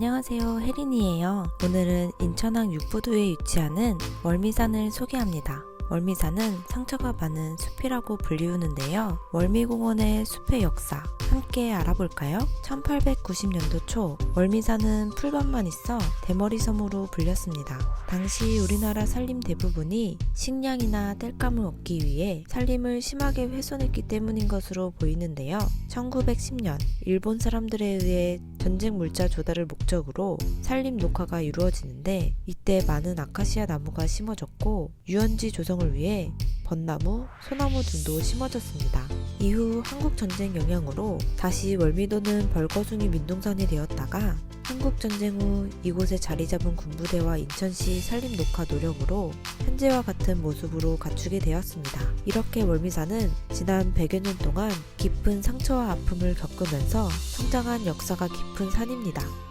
안녕하세요. 혜린이에요. 오늘은 인천항 육부도에 위치하는 월미산을 소개합니다. 월미산은 상처가 많은 숲이라고 불리우는데요. 월미공원의 숲의 역사 함께 알아볼까요? 1890년도 초 월미산은 풀밭만 있어 대머리 섬으로 불렸습니다. 당시 우리나라 산림 대부분이 식량이나 땔감을 얻기 위해 산림을 심하게 훼손했기 때문인 것으로 보이는데요. 1910년 일본 사람들에 의해 전쟁 물자 조달을 목적으로 산림 녹화가 이루어지는데 이때 많은 아카시아 나무가 심어졌고 유원지 조성을 위해 벚나무, 소나무 등도 심어졌습니다. 이후 한국전쟁 영향으로 다시 월미도는 벌거숭이 민둥산이 되었다가 한국전쟁 후 이곳에 자리 잡은 군부대와 인천시 산림 녹화 노력으로 현재와 같은 모습으로 갖추게 되었습니다. 이렇게 월미산은 지난 100여 년 동안 깊은 상처와 아픔을 겪으면서 성장한 역사가 깊은 산입니다.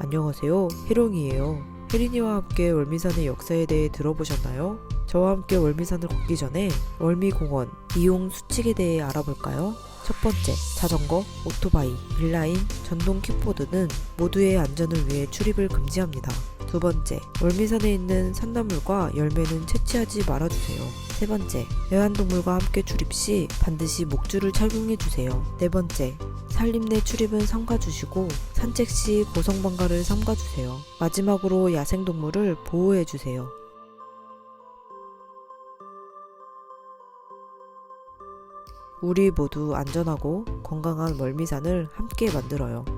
안녕하세요. 혜룡이에요. 혜린이와 함께 월미산의 역사에 대해 들어보셨나요? 저와 함께 월미산을 걷기 전에 월미공원 이용 수칙에 대해 알아볼까요? 첫 번째, 자전거, 오토바이, 빌라인, 전동 킥보드는 모두의 안전을 위해 출입을 금지합니다. 두 번째, 월미산에 있는 산나물과 열매는 채취하지 말아주세요. 세 번째, 애완동물과 함께 출입 시 반드시 목줄을 착용해 주세요. 네 번째, 산림 내 출입은 삼가 주시고 산책 시 고성 방가를 삼가 주세요. 마지막으로 야생동물을 보호해 주세요. 우리 모두 안전하고 건강한 월미산을 함께 만들어요.